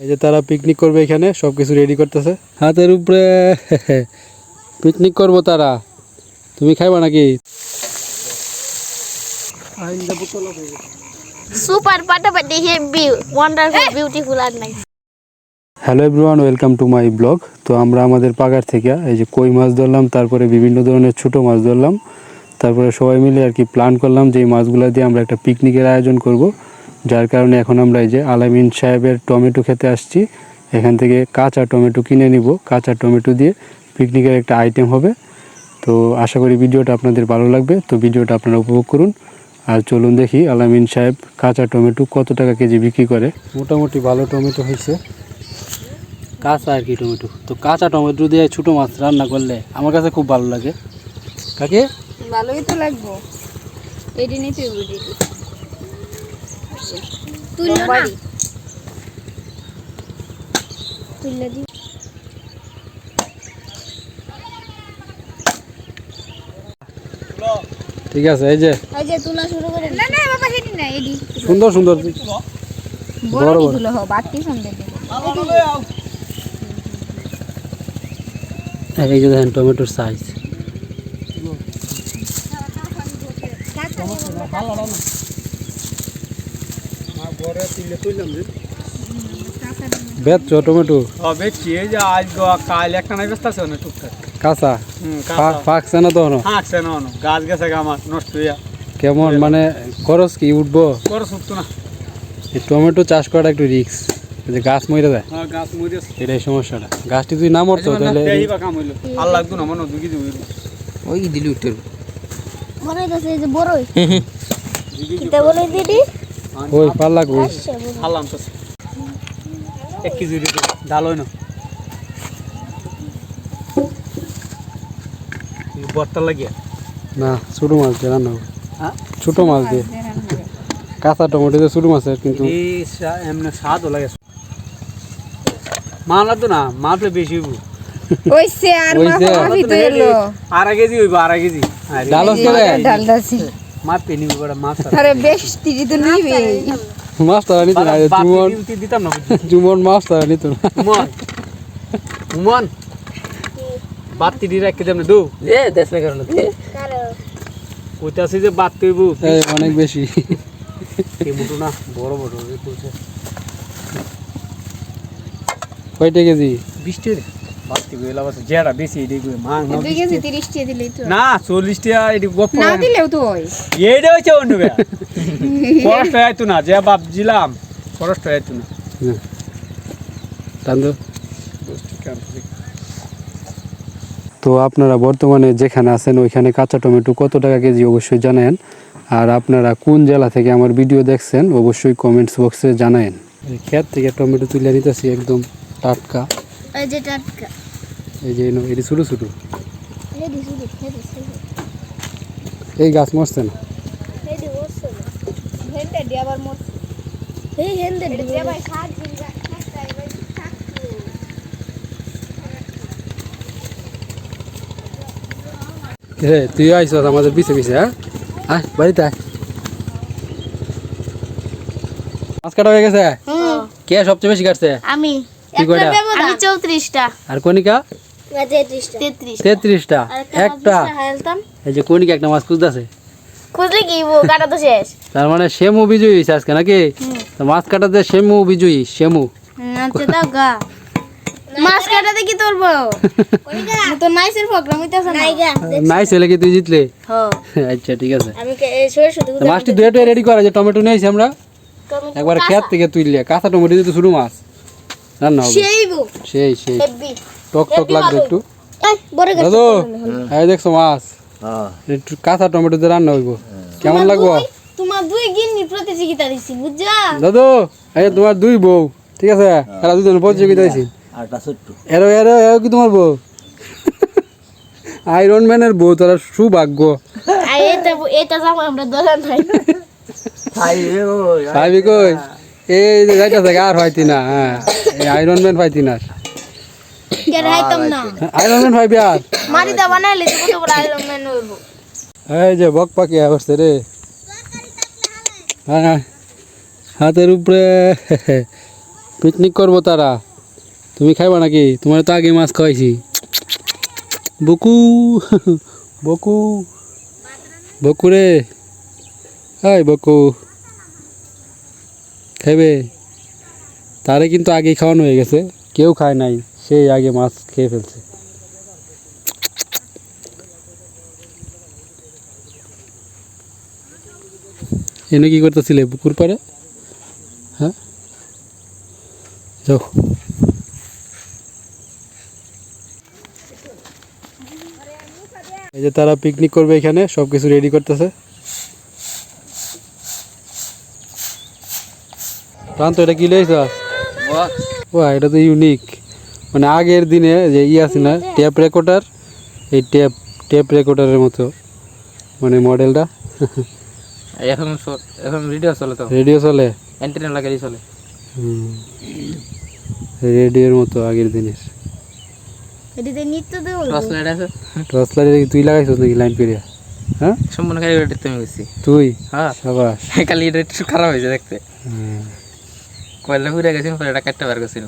এই যে তারা পিকনিক করবে এখানে সব কিছু রেডি করতেছে। হাতের উপরে পিকনিক করব তারা। তুমি খাইবা নাকি. Hello everyone welcome to my blog তো আমরা আমাদের পাগার থেকে এই যে কই মাছ ধরলাম তারপরে বিভিন্ন ধরনের ছোট মাছ ধরলাম। তারপরে সবাই মিলে আর কি প্ল্যান করলাম যে এই মাছগুলো দিয়ে আমরা একটা পিকনিকের আয়োজন করব। যার কারণে এখন আমরা এই যে আলামিন সাহেবের টমেটো খেতে আসছি। এখান থেকে কাঁচা টমেটো কিনে নিব। কাঁচা টমেটো দিয়ে পিকনিকের একটা আইটেম হবে। তো আশা করি ভিডিওটা আপনাদের ভালো লাগবে। তো ভিডিওটা আপনারা উপভোগ করুন। আর চলুন দেখি আলামিন সাহেব কাঁচা টমেটো কত টাকা কেজি বিক্রি করে। মোটামুটি ভালো টমেটো হয়েছে। কাঁচা আর কি টমেটো। তো কাঁচা টমেটো দিয়ে ছোটো মাছ রান্না করলে আমার কাছে খুব ভালো লাগে। কাকে? ভালোই তো লাগবো। এটি নিতে তুললো না? তুললে দি। ঠিক আছে এই যে। এই যে তুলা শুরু করে না না বাবা হেডি না এডি সুন্দর সুন্দর। বড় সন্দেহ দেবো এই যে দেখেন টমেটোর সাইজ বেচছ টমেটো? হবে কি এই যে আজ গ- কাল একটা নাই না টুকটাক। কাঁচা? হুম পাকছে না তো? হাঁকছে না গাছ গেছে আমার নষ্ট হইয়া। কেমন মানে খরচ কি উঠবো? করে শুকতো না। এই টমেটো চাষ করাটা একটু রিক্স যে গাছ মরে যায় হ্যাঁ গাছ মরিয়া এটাই সমস্যাটা। গাছটি যদি না মরতো তাহলে এই বা কাম হইল। আর লাগতো না মনে দুগি দুগি ওই দিলি উঠতে বড় হইতাছে এই যে বড়ই। কিতা বলে দিদি ওই পাল্লা কই? তো এক কেজি দিতে ডাল হয় না বর্তা লাগিয়া? না ছোটো মাছ দিয়ে রান্না হবে হ্যাঁ? ছোটো মাছ দিয়ে। কাঁচা টমেটো দিয়ে ছোটো মাছের কিন্তু এমনি স্বাদও লাগে। মা লাগতো না মাপলে বেশি হইব। ওইছে আর ওই মা যে। কবি তো এলো আড়াই কেজি হইব আড়াই কেজি। ডাল ডাল দাসি মাপ পেনি বড় মাছ আরে বেশ তিরি তো নিবে। মাছ তারা নিত না এই দিতাম না চুমন মাছ তারা নিত না। উমন উমন বাতি দি রাখি দেম দু। এ দেশ না কারণ কারও। কইতাছি যে বাত তুইব। অনেক বেশি। মুটু না? বড় বড় রে কইছে কয়টা কেজি? বৃষ্টি রে বাতি গেলা বেশি এডি কই মাং না কেজি দিলেই তো। না 40 টা এডি গপ না দিলেও তো ওই এইটা হইছে অন্য বে কষ্ট আইতো না যে বাপ জিলাম কষ্ট আইতো না। টান তো আপনারা বর্তমানে যেখানে আছেন ওইখানে কাঁচা টমেটো কত টাকা কেজি অবশ্যই জানায়েন আর আপনারা কোন জেলা থেকে আমার ভিডিও দেখছেন অবশ্যই কমেন্টস বক্সে জানায়েন। এই ক্ষেত থেকে টমেটো তুলে নিতেছি একদম টাটকা। এই যে টাটকা। এই যে এটি ছোটো ছোটো এই গাছ মরছে না? রে তুই আইস আমাদের পিছে পিছে হ্যাঁ? আয় বাড়িতে আয়। মাছ কাটা হয়ে গেছে? কে সবচেয়ে বেশি কাটছে? আমি। আমি চৌত্রিশটা। আর কনিকা তেত্রিশটা। একটা হেলতাম এই যে কনিকা একটা মাছ খুঁজতেছে। খুঁজলে কি কাটা তো শেষ। তার মানে সেমু বিজয়ী হয়েছে আজকে নাকি? মাছ কাটাতে সেমু বিজয়ী সেমু মাছ কাটাতে কি তোর বউ? তো নাইসের প্রোগ্রাম হইতাছে নাইগা। নাই ছেলে কি তুই জিতলে? হ্যাঁ আচ্ছা ঠিক আছে। আমি মাছটি রেডি করা যে টমেটো নিয়েছি আমরা। একবার খেত থেকে তুললে কাঁচা টমেটো দিয়ে তো শুরু মাছ। রান্না হবে সেই সেই সেই। টক টক লাগবে একটু। দাদু এই দেখছ মাছ। হ্যাঁ। একটু কাঁচা টমেটো দিয়ে রান্না হইব। কেমন লাগবো? তোমার দুই গিন্নি প্রতিযোগিতা দিছি বুঝছা? দাদু এই তোমার দুই বউ ঠিক আছে? এরা দুজন প্রতিযোগিতা ছোট্ট। এরো এরো এরো কি তোমার বউ? আয়রন ম্যানের বউ তারা সুভাগ্য। এটা এটা যাব আমরা দোকান নাই। কই এই যে যাইতেছে আর পাইতি না হ্যাঁ এই আয়রন ম্যান পাইতি না আয়রন ম্যান পাইবি আর। মারিদা বানাইলে তো বড় আইরন ম্যান হইব। এই যে বক পাখি আসছে রে। হ্যাঁ হাতের উপরে পিকনিক করব তারা। তুমি খাইবা নাকি? তোমার তো আগে মাছ খাওয়াইছি। বকু বকু বকু রে। হাই বকু। খাইবে তারে কিন্তু আগে খাওয়ানো হয়ে গেছে। কেউ খায় নাই, সেই আগে মাছ খেয়ে ফেলছে। এনে কি করতেছিলে পুকুর পাড়ে? হ্যাঁ? যাও। এই যে তারা পিকনিক করবে এখানে সব কিছু রেডি করতেছে। প্রান্ত এটা কি লেগেছ ও এটা তো ইউনিক মানে আগের দিনে যে ই আছে না ট্যাপ রেকর্ডার এই ট্যাপ ট্যাপ রেকর্ডারের মতো। মানে মডেলটা। এখন এখন রেডিও চলে তো। রেডিও চলে? অ্যান্টেনা লাগাই চলে। রেডিওর মতো আগের দিনের। এটিতে নৃত্য দেবো টর্চ লাইট আছে? টর্চ লাইট তুই লাগাইছিস নাকি লাইন করিয়া হ্যাঁ? সম্পূর্ণ ওটা তুমি গেছি। তুই? হ্যাঁ। সাবাস। খালি এটা একটু খারাপ হয়েছে দেখতে। হুম। কয়লা ঘুরে গেছি পরে এটা কাটতে বার করছিল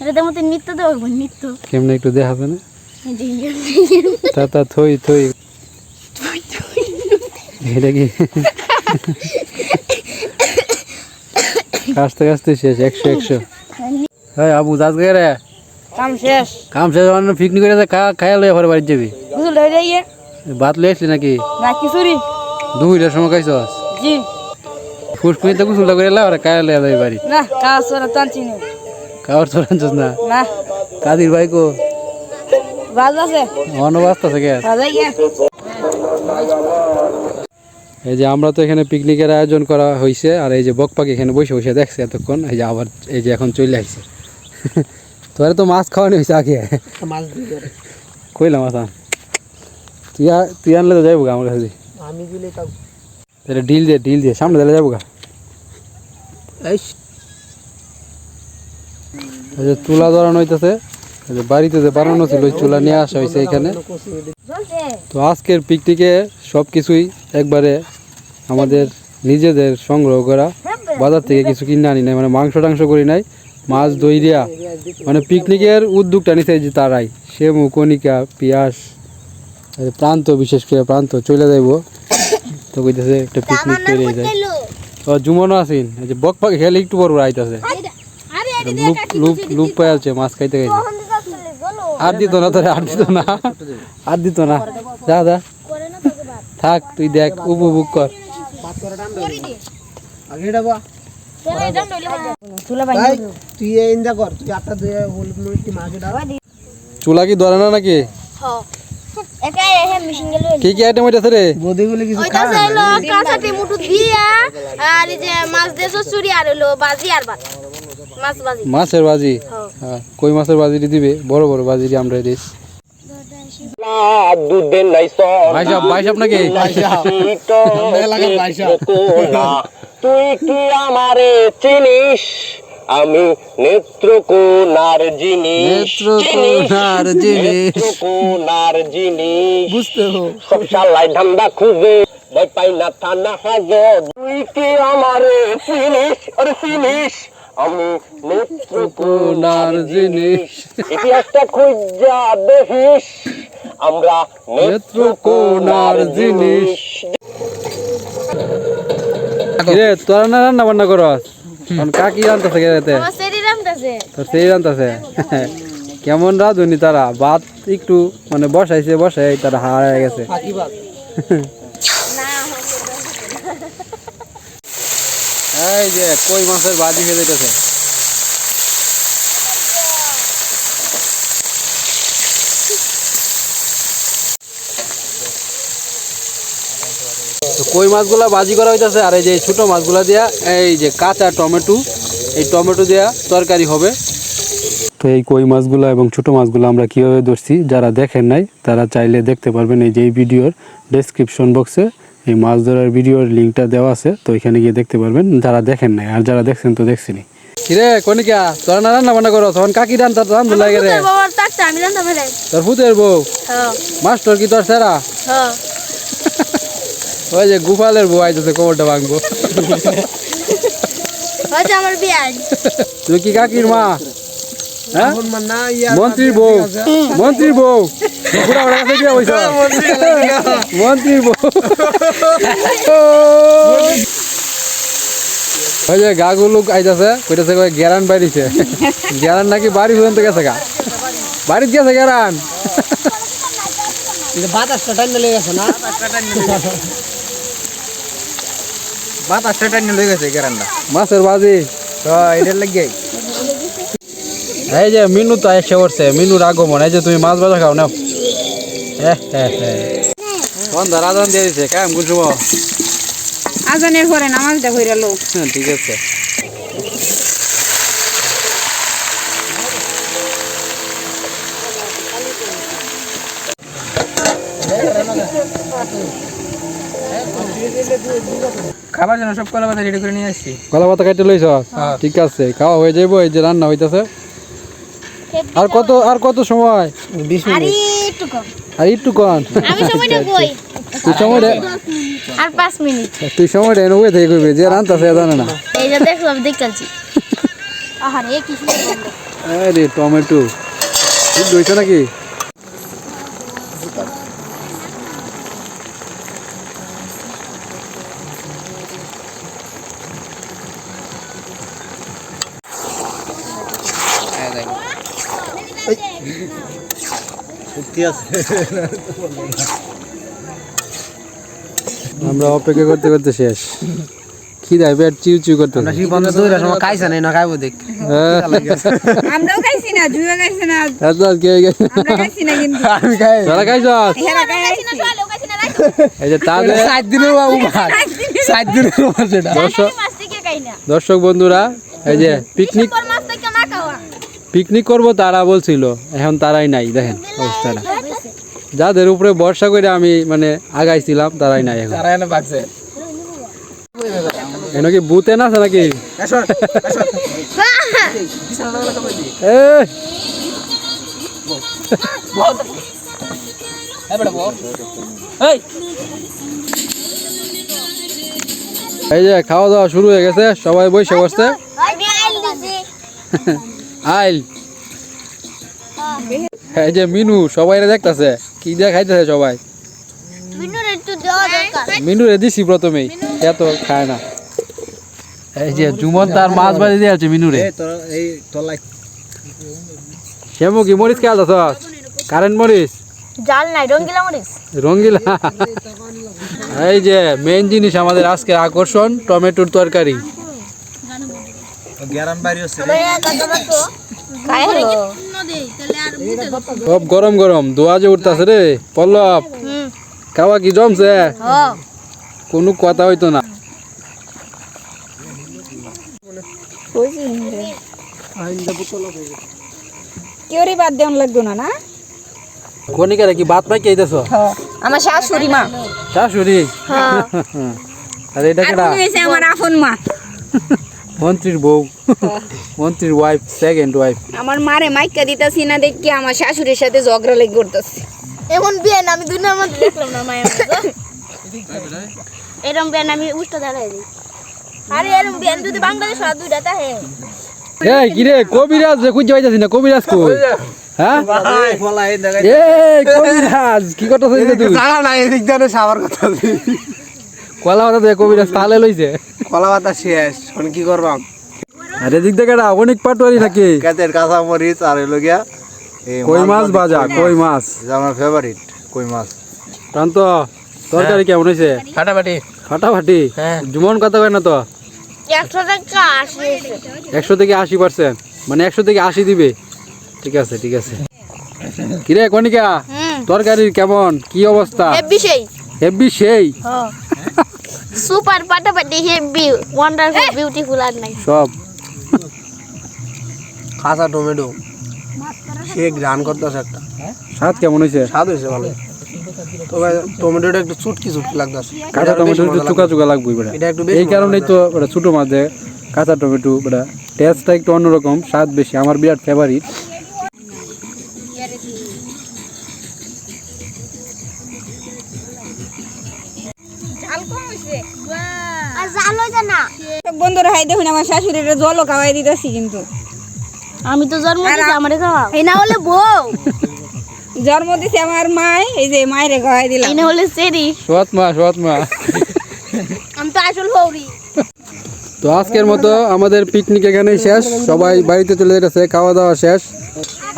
এটাতে মতো নৃত্য দেবো নৃত্য। কেমনে একটু দেখাবে না? তা তা থই থই। এটা কি? কাজতে কাজতে শেষ একশো একশো। হ্যাঁ আবু দাস গে রে। কাম শেষ। কাম শেষ অন্য পিকনিক করে খা খাইয়া লইয়া পরে বাড়ি যাবি। বুঝল হয়ে যাইয়ে ভাত লই আসলি নাকি? না খিচুড়ি। দুইটার সময় খাইছস? জি। ফুসকুনিতে গুসুলটা করে এলা ওরা খাইয়া লইয়া যাবি বাড়ি। না কাজ ওরা টানছি না। খাওয়ার তোর আনছস না? না। কাদির ভাই কো? বাজ আছে। অনবাস্ত থেকে বাজ গিয়ে এই যে আমরা তো এখানে পিকনিকের আয়োজন করা হয়েছে আর এই যে বক পাখি এখানে বসে বসে দেখছে এতক্ষণ এই যে আবার এই যে এখন চলে আসছে। তোরা তো মাছ খাওয়ানি হয়েছে আগে। মাছ কইলাম মাছ তুই তুই আনলে তো যাইবো গা আমার কাছে। আমি দিলে তাও। তাহলে ডিল দিয়ে ডিল দিয়ে সামনে দিলে যাব গা। এই এই যে চুলা ধরানো হইতেছে বাড়িতে যে বানানো ছিল ওই চুলা নিয়ে আসা হয়েছে এখানে। তো আজকের পিকনিকে সব কিছুই একবারে আমাদের নিজেদের সংগ্রহ করা। বাজার থেকে কিছু কিনে আনি নাই মানে মাংস টাংস করি নাই মাছ দই দিয়া মানে পিকনিকের উদ্যোগটা নিতে যে তারাই। সেমু কণিকা পিয়াস প্রান্ত বিশেষ করে প্রান্ত চলে যাইব। তো কইতেছে একটা পিকনিক করে যায়। ও জুমনও আসিন এই যে বক পাখি খেলে একটু বড় আইতাছে। লুপ লুপ লুপ পাই আছে মাছ খাইতে খাইতে। আর দিত না তোরে আর দিত না। আর দিত না। যা যা। থাক তুই দেখ উপভোগ কর। চুলা কি ধরে না নাকি? কি কি আইটেম হইতাছে রে? কিছু ওইটা হলো কাঁচাতে মুটু দিয়া আর এই যে মাছ দিয়ে আর হলো বাজি আর ভাত। মাছ বাজি মাছের বাজি হ্যাঁ। হ্যাঁ কই মাছের বাজিটি দিবে? বড় বড় বাজিটি আমরা দিস। ভাইসাব ভাইসাব নাকি? এলাকার পয়সা তুই কি আমারে চিনিস? আমি নেত্রকোনার জিনিস। নেত্রকোনার জিনিস। নেত্রকোনার জিনিস। বুঝতে হো। সব শালাই ধান্দা খুঁজে ভয় পাই না থানা হাজর তুই কি আমারে চিনিস আরে চিনিস আমি নেত্রকোনার জিনিস। ইতিহাসটা খুঁজা দেখিস। আমরা নেত্রকোনার জিনিস। রে তোরা না রান্না বান্না করস? কাকি রান্তাছে গেতে তোর সেই রান্তাছে? কেমন রাঁধুনি তারা? ভাত একটু মানে বসাইছে বসাই তারা হারায় গেছে। এই যে কই মাছের বাজি হয়ে তো কই মাছগুলা বাজি করা হইতাছে? আর এই যে ছোট মাছগুলা দিয়া এই যে কাঁচা টমেটো এই টমেটো দিয়া তরকারি হবে। তো এই কই মাছগুলো এবং ছোট মাছগুলো আমরা কীভাবে ধরছি যারা দেখেন নাই তারা চাইলে দেখতে পারবেন এই যে এই ভিডিওর ডেসক্রিপশন বক্সে এই মাছ ধরার ভিডিওর লিঙ্কটা দেওয়া আছে তো এখানে গিয়ে দেখতে পারবেন যারা দেখেন নাই। আর যারা দেখছেন তো দেখছিনি। কিরে কনিকা তোরা না রান্না বান্না করো? তখন কাকি রান তার লাগে রে। আমি তোর ফুতের বউ? মাস্টার কি তোর সেরা? ওই যে গুফালের বউ আইতেছে কোমরটা ভাঙবো। হচ্ছে আমার বিয়ার। তুমি কি কাকির মা? হ্যাঁ? এখন মানে না ইয়ার মন্ত্রীর বউ। মন্ত্রীর বউ। বুড়া বুড়া কাছে গিয়ে বইছ মন্ত্রীর বউ। ওই যে গাগুলো আইতাছে কইতাছে কই গেরান বাড়িছে গেরান নাকি বাড়ি পর্যন্ত গেছে গা। বাড়িতে গেছে গেরান এটা বাতাসটা টাইনে লেগে গেছে না? বাতাসটা টাইনে লই গেছে গ্যারান্ডা মাছের বাজি। তো এটার এই যে মিনু তো এসে পড়ছে মিনুর আগমন। এই যে তুমি মাছ ভাজা খাও নাও। সন্ধ্যা রাজন দিয়ে দিছে কেমন সময় আজানের পরে নামাজটা হইরা লো। হ্যাঁ, ঠিক আছে। খাবার জন্য সব কলা পাতা রেডি করে নিয়ে আসছি। কলা পাতা কাটে লইছ? ঠিক আছে খাওয়া হয়ে যাইবো এই যে রান্না হইতাছে। আর কত আর কত সময়? আরে একটু কম। আর একটু কন আমি সময়টা কই তুই সময় দে আর পাঁচ মিনিট। তুই সময় দে নবে থেকে কইবে যে রান্তাছে জানে না। এই যে দেখো আমি দেখতেছি। আহারে কি সুন্দর। আরে টমেটো। ঠিক দইছ নাকি? আমরা অপেক্ষা করতে করতে শেষ। খিদায় পেট চিউ চিউ করতে বন্ধ দৌড়ে সময় খাইছে না না খাইবো দেখ। আমরাও খাইছি না জুয়া খাইছে না। এত কে গেছে আমরা খাইছি না কিন্তু। আমি খাই। তোরা খাইছ? হেরা খাইছি। এই যে তাদের সাত দিনের বাবু ভাত। সাত দিনের বাবু সেটা দর্শক মাছ থেকে খাই না। দর্শক বন্ধুরা এই যে পিকনিক তোর মাছ থেকে না খাওয়া পিকনিক করব তারা বলছিল এখন তারাই নাই দেখেন অবস্থাটা যাদের উপরে বর্ষা করে আমি মানে আগাইছিলাম তারাই নাই এখন। তারা এনে কি বুতে না আছে নাকি? এ! এই। যে খাওয়া দাওয়া শুরু হয়ে গেছে সবাই বসে বসছে আমি আইল। এই যে মিনু সবাই দেখতাছে? কি দিয়ে খাইতেছে সবাই? বিনুর একটু মিনুরে দিছি প্রথমেই এত খায় না। এই যে জুমন তার মাছ বাজি দিয়ে আছে মিনুরে। তোর শ্যামু কি মরিচ খেয়াল আছ কারেন্ট মরিচ? জাল নাই রঙ্গিলা মরিচ। রঙ্গিলা। এই যে মেইন জিনিস আমাদের আজকে আকর্ষণ টমেটোর তরকারি। গ্যারান বাড়ি হচ্ছে সব গরম গরম দোয়া যে উঠতেছে রে। পল্লব খাওয়া কি জমছে? কোনো কথা হইতো না। বাদ দেওয়ান লাগতো না না? কনিকারে কি ভাত পাই আমার শাশুড়ি মা। শাশুড়ি? আরে এটা কেডা? আমার আপন মা। মন্ত্রীর বউ মন্ত্রীর ওয়াইফ সেকেন্ড ওয়াইফ আমার মারে মাইকা দিতাছি না দেখি আমার শাশুড়ির সাথে ঝগড়া লেগে করতেছে এখন বিয়ে না আমি দুনিয়ার মধ্যে দেখলাম না মায়ের এরম বিয়ে আমি উষ্টা দাঁড়াই দিই আরে এরম বিয়ে যদি বাংলাদেশ হয় দুইটা এই কি রে কবিরাজ যে খুঁজে পাইতাছি না কবিরাজ কই? হ্যাঁ? এই কবিরাজ কি করতেছিস তুই? জানা নাই এদিক দিয়ে সাবার কথা কলা দিয়ে কবিরাজ তাহলে লইছে। কলা পাতা শেষ। এখন কি করবাম? আরে দিক থেকে অনেক পাটোয়ারি নাকি? কাতের কাঁচা মরিচ আর হইল গিয়া এই কই মাছ ভাজা কই মাছ? এটা আমার ফেভারিট কই মাছ? প্রান্ত তরকারি কেমন হয়েছে ফাটাফাটি। ফাটাফাটি? হ্যাঁ। জুমন কথা কয় না তো? একশো টাকা আসে একশো থেকে আশি পার্সেন্ট? মানে একশো থেকে আশি দিবে। ঠিক আছে ঠিক আছে। কিরে কনিকা তরকারির কেমন? কি অবস্থা? হেভি সেই। হেব্বি সেই? সুপার পাটাপাটি হেভি ওয়ান্ডারফুল বিউটিফুল আর নাই সব। কাঁচা টমেটো। সে গান করতেছে একটা। স্বাদ কেমন হয়েছে? স্বাদ হয়েছে ভালো। তবে টমেটোটা একটু চুটকি চুটকি লাগতেছে। কাঁচা টমেটো একটু চুকা চুকা লাগবে বেটা। এটা একটু বেশি এই কারণেই তো বেটা ছোটো মাছ দেয় কাঁচা টমেটো বেটা টেস্টটা একটু অন্যরকম স্বাদ বেশি। আমার বিরাট ফেভারিট বন্ধুরা হাই দেখুন আমার শাশুড়ির জলও খাওয়াই দিতেছি কিন্তু। আমি তো জন্ম দিছি আমারে খাওয়া এই না হলে বউ। জন্ম দিছে আমার মায় এই যে মায়ের খাওয়াই দিলাম। এই না হলে সেরি সৎ মা সৎ মা আমি তো আসল হৌরি তো আজকের মতো আমাদের পিকনিক এখানেই শেষ। সবাই বাড়িতে চলে যেতেছে খাওয়া দাওয়া শেষ।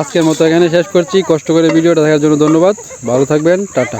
আজকের মতো এখানে শেষ করছি। কষ্ট করে ভিডিওটা দেখার জন্য ধন্যবাদ। ভালো থাকবেন টাটা।